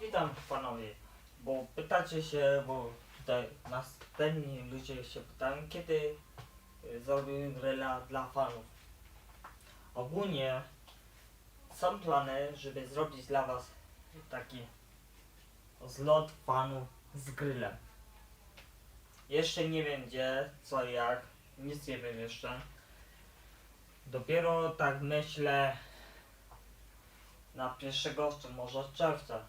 witam panowie, bo pytacie się, bo tutaj następni ludzie się pytają, kiedy y, zrobimy gryla dla fanów. Ogólnie są plany, żeby zrobić dla was taki zlot fanów z grillem. Jeszcze nie wiem gdzie, co jak, nic nie wiem jeszcze. Dopiero tak myślę na 1 czy może czerwca,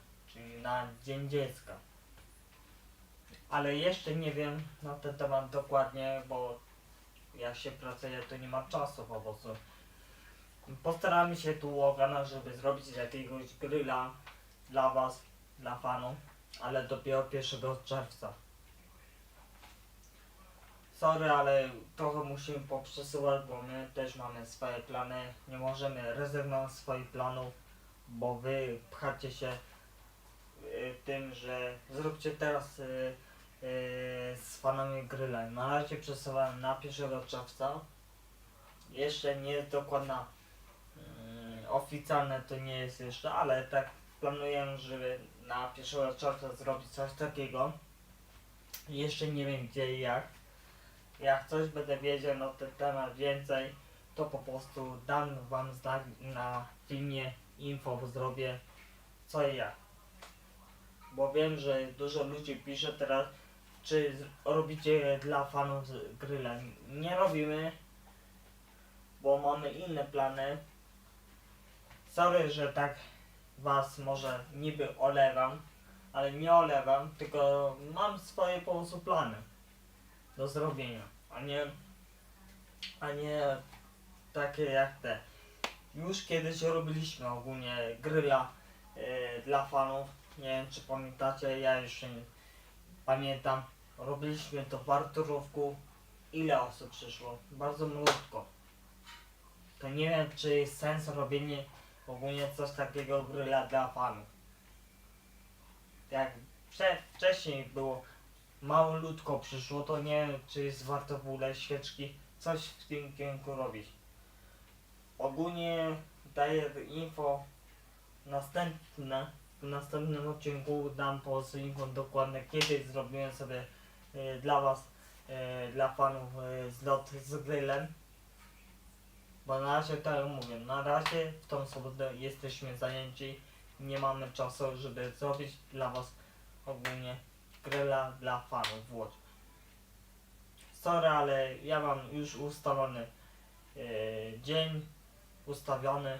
na Dzień Dziecka. Ale jeszcze nie wiem na ten temat dokładnie, bo jak się pracuje, to nie ma czasu po prostu. Postaramy się tu ogarnąć, żeby zrobić jakiegoś grilla dla Was, dla fanów, ale dopiero 1 czerwca. Sorry, ale trochę musimy poprzesyłać, bo my też mamy swoje plany. Nie możemy rezygnować z swoich planów, bo wy pchacie się tym, że zróbcie teraz y, y, z fanami grilla. Na razie przesuwałem na 1 czerwca. Jeszcze nie jest dokładna mm, oficjalne to nie jest jeszcze, ale tak planuję, żeby na 1 czerwca zrobić coś takiego. Jeszcze nie wiem gdzie i jak. Jak coś będę wiedział na ten temat więcej, to po prostu dam wam znać na filmie info zrobię co i jak. Bo wiem, że dużo ludzi pisze teraz, czy robicie dla fanów z grilla. Nie robimy, bo mamy inne plany. Sorry, że tak was może niby olewam, ale nie olewam, tylko mam swoje po prostu plany do zrobienia, a nie, a nie takie jak te. Już kiedyś robiliśmy ogólnie gryla e, dla fanów. Nie wiem czy pamiętacie, ja jeszcze nie pamiętam. Robiliśmy to w Arturówku. Ile osób przyszło? Bardzo malutko. To nie wiem czy jest sens robienie ogólnie coś takiego gryla dla fanów. Jak wcześniej było mało ludko przyszło, to nie wiem czy jest warto w ogóle świeczki coś w tym kierunku robić. Ogólnie daję info następne. W następnym odcinku dam po prostu info dokładne, kiedy zrobiłem sobie e, dla Was, e, dla fanów e, zlot z grillem. Bo na razie tak jak mówię, na razie w tą sobotę jesteśmy zajęci. Nie mamy czasu, żeby zrobić dla Was ogólnie grilla dla fanów w Łodzi. Sorry, ale ja mam już ustalony dzień ustawiony.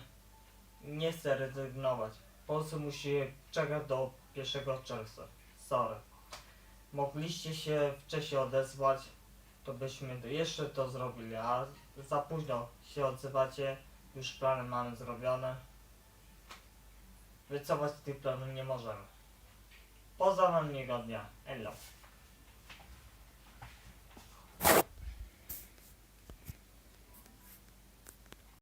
Nie chcę rezygnować. Po prostu musi czekać do 1 czerwca. Sorry. Mogliście się wcześniej odezwać, to byśmy jeszcze to zrobili, a za późno się odzywacie. Już plany mamy zrobione. Wycofać tych planów nie możemy. Poza wam dnia. Elo.